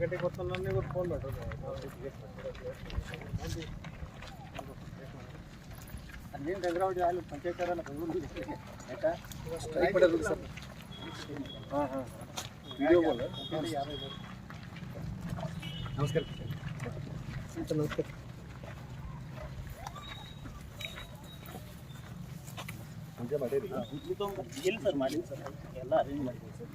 ಗಂಟೆಗೆ ಗೊತ್ತಲ್ಲ ನನಗೆ ಫೋನ್ ಮಾಡಿ ನೀನು ಗಂಗರಾವಡಿ ಅಲ್ಲಿ ಪಂಚಾಯತರ ಆಯ್ತಾ? ಸರ್. ಹಾಂ ಹಾಂ. ವಿಡಿಯೋ ನಮಸ್ಕಾರ. ನಮಸ್ಕಾರ ಮುಂಚೆ ಮಾಡಿರಿ ಎಲ್ಲಿ ಸರ್ ಮಾಡಿ ಸರ್. ಎಲ್ಲ ಅರೇಂಜ್ ಮಾಡಿದ್ದೀವಿ ಸರ್.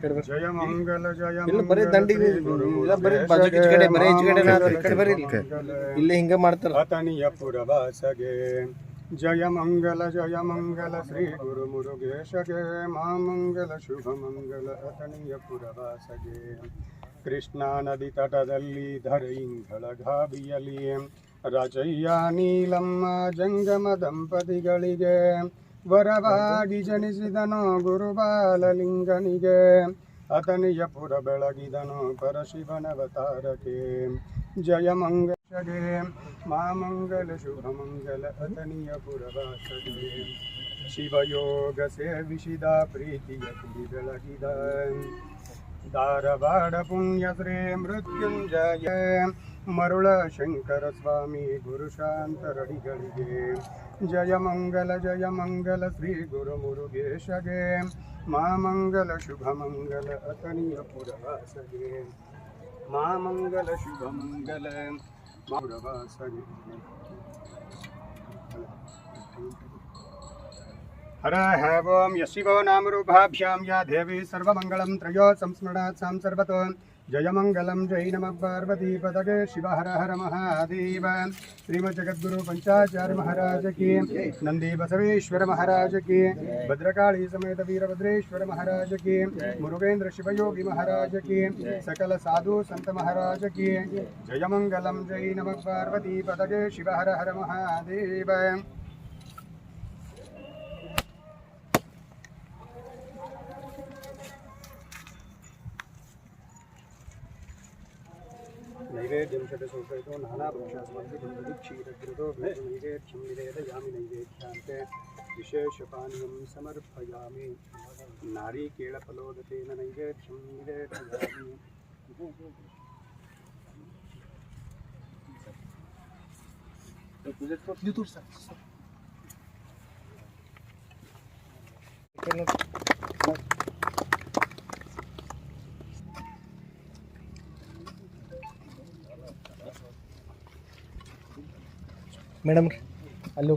ಇಲ್ಲ ಬರೀ ದಂಡಿಗೆ ಇಲ್ಲ ಬರೀ ಬಾಜುಕ್ ಈಚೆ ಕಡೆ ಬರೀ ಈಚೆ ಕಡೆ ನಾಲ್ಕು ಈ ಕಡೆ ಬರೀ ಇಲ್ಲಿ ಹಿಂಗ ಮಾಡ್ತಾರ. ಅತನಿಯ ಪುರವಾಸಗೆ ಜಯ ಮಂಗಲ ಜಯ ಮಂಗಲ ಶ್ರೀ ಗುರು ಮುರುಗೇಶಗೆ ಮಾಮಂಗಲ ಶುಭ ಮಂಗಲ ಅತನಿಯ ಪುರವಾಸಗೆ. ಕೃಷ್ಣಾ ನದಿ ತಟದಲ್ಲಿ ಧರೆಯಿಂಗಳ ಘಾಬಿಯಲಿ ರಜಯ್ಯ ನೀಲಮ್ಮ ಜಂಗಮ ದಂಪತಿಗಳಿಗೆ ವರವಾಗಿ ಜನಿಸಿದನು ಗುರುಬಾಲಲಿಂಗನಿಗೆ ಅತನಿಯ ಪುರ ಬೆಳಗಿದನು ಪರಶಿವನವತಾರಕ್ಕೆ ಜಯ ಮಂಗಲಗೆ ಮಾಮಂಗಲ ಶುಭ ಮಂಗಲ ಅತನಿಯ ಪುರವಾಸಗೆ ಶಿವಯೋಗ ಸೇವಿಸಿದ ಪ್ರೀತಿಯ ಕುಡಿ ಬೆಳಗಿದ ಧಾರವಾಡ ಪುಣ್ಯ ಶ್ರೀ ಮೃತ್ಯುಂಜಯ ಮರುಳ ಶಂಕರ ಸ್ವಾಮಿ ಗುರುಶಾಂತರಡಿಗಳಿಗೆ ಜಯ ಮಂಗಲ ಜಯ ಮಂಗಲ ಶ್ರೀ ಗುರು ಮುರುಗೇಶಗೆ ಮಾಮಂಗಲ ಶುಭ ಮಂಗಲ ಅತನಿಯ ಪುರವಾಸಗೆ ಮಾಮಂಗಲ ಶುಭ ಮಂಗಲ ಪುರವಾಸಗೆ हर ओम यशिवो नामरूपाभ्यां या देवी सर्वमङ्गलं त्रयो संस्मरणात् सां सर्वतो जयमङ्गलं जय नमः पार्वती पदगे शिव हर हर महादेव। श्रीमज्जगद्गुरु पंचाचार्य महाराज की। नंदी बसवेश्वर महाराज की। भद्रकाली समेत वीरभद्रेश्वर महाराज की। मुरुगेंद्र शिवयोगी महाराज की। सकल साधु संत महाराज की। जयमङ्गलं जय नमः पार्वती पदगे शिव हर हर महादेव। नैवेद्यं षडसोपेतो नानाभक्षास्मर्पितं क्षीरघृतो नैवेद्यं निवेदयामि। नैवेद्यान्ते विशेषपानीयं समर्पयामि नारीकेळफलोदकेन नैवेद्यं निवेदयामि ಮೇಡಮ್ ಅಲ್ಲೂ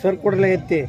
ಸರ್ ಕೊಡಲ ಎತ್ತಿ